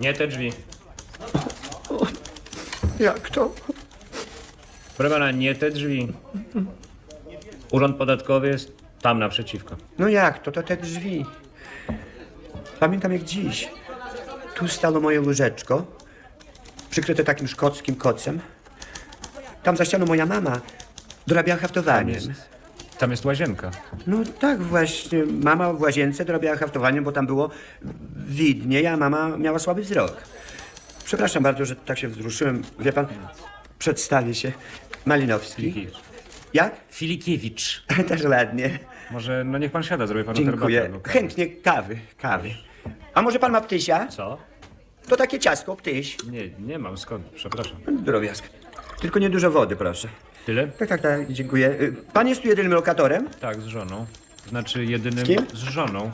Nie te drzwi. Jak to? Proszę pana, nie te drzwi. Urząd podatkowy jest tam naprzeciwko. No jak to? To te drzwi. Pamiętam jak dziś. Tu stało moje łóżeczko, przykryte takim szkockim kocem. Tam za ścianą moja mama dorabiała Tam haftowaniem. jest, tam jest łazienka. No tak właśnie, mama w łazience dorabiała haftowaniem, bo tam było widnie, a mama miała słaby wzrok. Przepraszam bardzo, że tak się wzruszyłem. Wie pan, przedstawię się. Malinowski. Filikiewicz. Jak? Filikiewicz. Też ładnie. Może, no niech pan siada, zrobię panu Dziękuję. herbatę. lub- Chętnie kawy, kawy. A może pan ma ptysia? Co? To takie ciastko, ptyś. Nie, nie mam, skąd? Przepraszam. Drobiazg. Tylko nie dużo wody, proszę. Tyle? Tak, tak, tak, dziękuję. Y, Pan jest tu jedynym lokatorem? Tak, z żoną. Znaczy jedynym Z kim? z żoną.